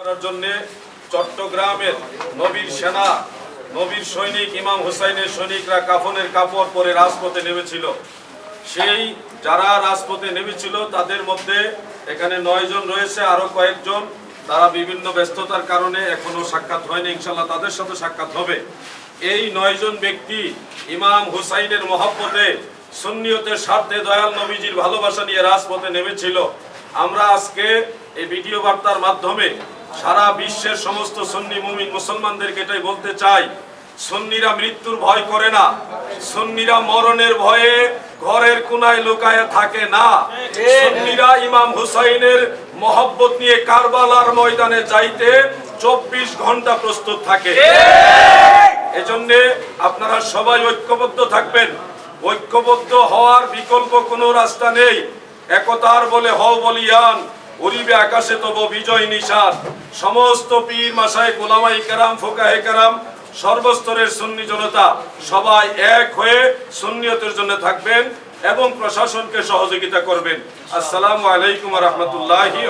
করার জন্য চট্টগ্রামের নবীর সেনা, নবীর সৈনিক, ইমাম হুসাইনের সৈনিকরা কাফনের কাপড় পরে রাজপথে নেমেছিল। সেই যারা রাজপথে নেমেছিল, তাদের মধ্যে এখানে নয় জন রয়েছে, আরও কয়েকজন। তারা বিভিন্ন ব্যস্ততার কারণে এখনও সাক্ষাৎ হয়নি ইনশাল্লাহ তাদের সাথে সাক্ষাৎ হবে। এই নয়জন ব্যক্তি ইমাম হুসাইনের মহব্বতে, সুন্নিয়তের স্বার্থে দয়াল নবীজির ভালোবাসা নিয়ে রাজপথে নেমেছিল। আমরা আজকে এই ভিডিও বার্তার মাধ্যমে সারা বিশ্বের সমস্ত সন্নি মুমিন মুসলমানদেরকে এটাই বলতে চাই, সন্নিরা মৃত্যুর ভয় করে না, সন্নিরা মরণের ভয়ে ঘরের কোনায় লুকায় থাকে না। সুন্নিরা ইমাম হুসাইনের মহব্বত নিয়ে কারবালার ময়দানে যাইতে চব্বিশ ঘণ্টা প্রস্তুত থাকে। এজন্য আপনারা সবাই ঐক্যবদ্ধ থাকবেন। ঐক্যবদ্ধ হওয়ার বিকল্প কোনো রাস্তা নেই। একতার বলে হও বলিয়ান। উড়িবে আকাশে তব বিজয় নিষাদ সমস্ত পীর মাসায় গোলামাই কেরাম, ফোকাহে কেরাম, সর্বস্তরের সুন্নি জনতা সবাই এক হয়ে সুন্নিয়তের জন্য থাকবেন এবং প্রশাসনকে সহযোগিতা করবেন। আসসালামু আলাইকুম রহমতুল্লাহি